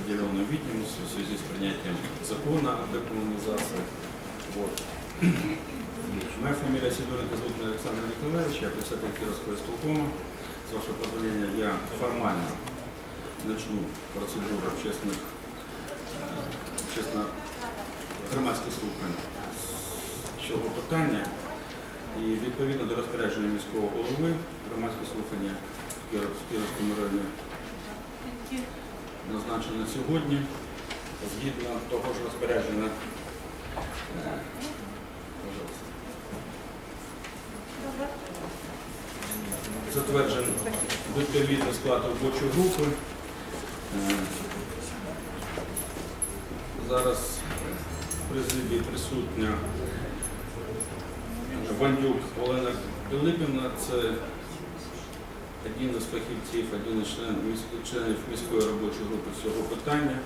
определенную видимость в связи с принятием закона о декоммунизации. Вот. Моя фамилия Сидоренко, зовут меня Александр Николаевич, я председатель Кировского исполкома. С вашего позволения я формально начну процедуру общественных, е, чесно, громадських слухань з цього питання. І відповідно до розпорядження міського голови громадські слухання в Киров- в Київському районі назначено сьогодні. Згідно того ж розпорядження. пожалуйста. Відповідний склад робочої групи. Зараз в президії присутня Вандюк Олена Пилипівна, це один із фахівців, один із член, міс- членів міської робочої групи з цього питання.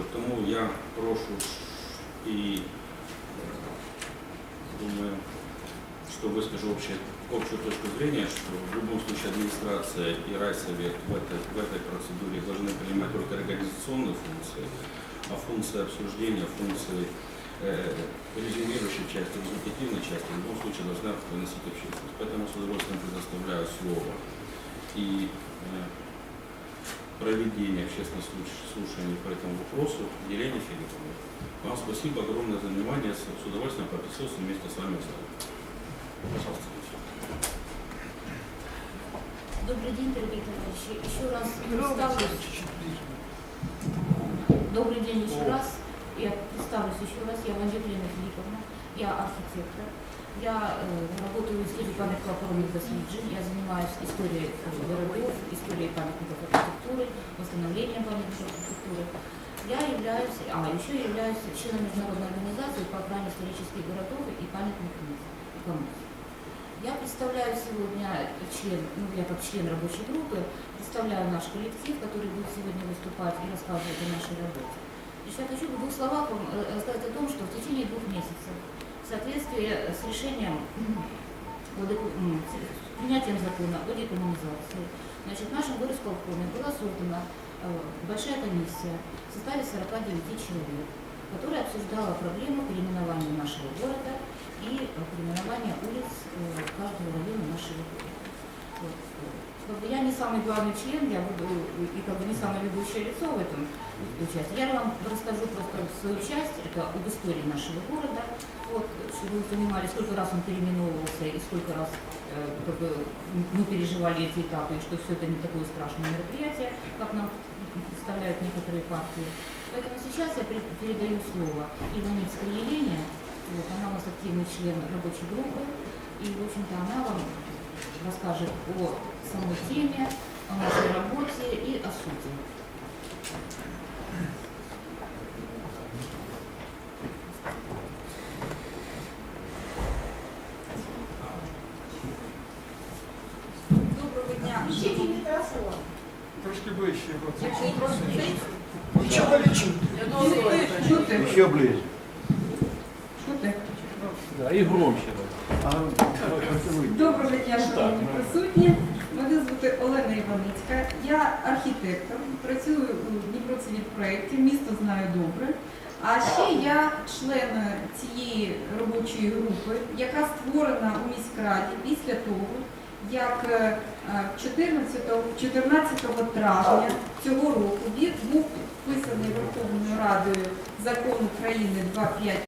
От, тому я прошу і е, думаю, что выскажу общее, общую точку зрения, что в любом случае администрация и райсовет в этой, в этой процедуре должны принимать только организационные функции, а функции обсуждения, функции э, резюмирующей части, результативной части в любом случае должна выносить общественность. Поэтому с удовольствием предоставляю слово и э, проведение общественных слуш- слушаний по этому вопросу Елене Филипповне. Вам спасибо огромное за внимание. С удовольствием поприсутствую вместе с вами. Пожалуйста. Добрый день, дорогие товарищи. Еще раз представлюсь. Добрый день еще раз. Я представлюсь еще раз. Я Вандюк Лена Филипповна. Я архитектор. Я э, работаю в Институте памятных охоронных доследжений. Я занимаюсь историей э, городов, историей памятников архитектуры, восстановлением памятников архитектуры. Я являюсь, а еще являюсь членом международной организации по охране исторических городов и памятных мест. Я представляю сегодня член, ну я как член рабочей группы, представляю наш коллектив, который будет сегодня выступать и рассказывать о нашей работе. Значит, я хочу в двух словах вам э, рассказать о том, что в течение двух месяцев, в соответствии с решением, с принятием закона о декоммунизации, значит, в нашем горосполкоме была создана э, большая комиссия в составе 49 человек, которая обсуждала проблему переименования нашего города и э, переименования улиц э, каждого района нашего города. Вот. Как бы я не самый главный член, я буду и как бы не самое ведущее лицо в этом участии. Я вам расскажу просто свою часть, это об истории нашего города, вот, чтобы вы понимали, сколько раз он переименовывался и сколько раз э, как бы, мы переживали эти этапы, и что все это не такое страшное мероприятие, как нам представляют некоторые партии. Поэтому сейчас я передаю слово Иваницкой Елене, вот, она у нас активный член рабочей группы, и, в общем-то, она вам расскажет о самой теме, о нашей работе и о сути. Доброго дня. Трошки ближче. от. Якщо просто Нічого не чути. Що ти? Ще ближче. Що ти? Да, і громче. А, Доброго дня, шановні присутні. Мене звати Олена Іваницька. Я архітектор, працюю у Дніпроцивіт проєкті, місто знаю добре. А ще я член цієї робочої групи, яка створена у міськраді після того, як е, е, 14, 14 травня цього року був підписаний Верховною Радою закон України 25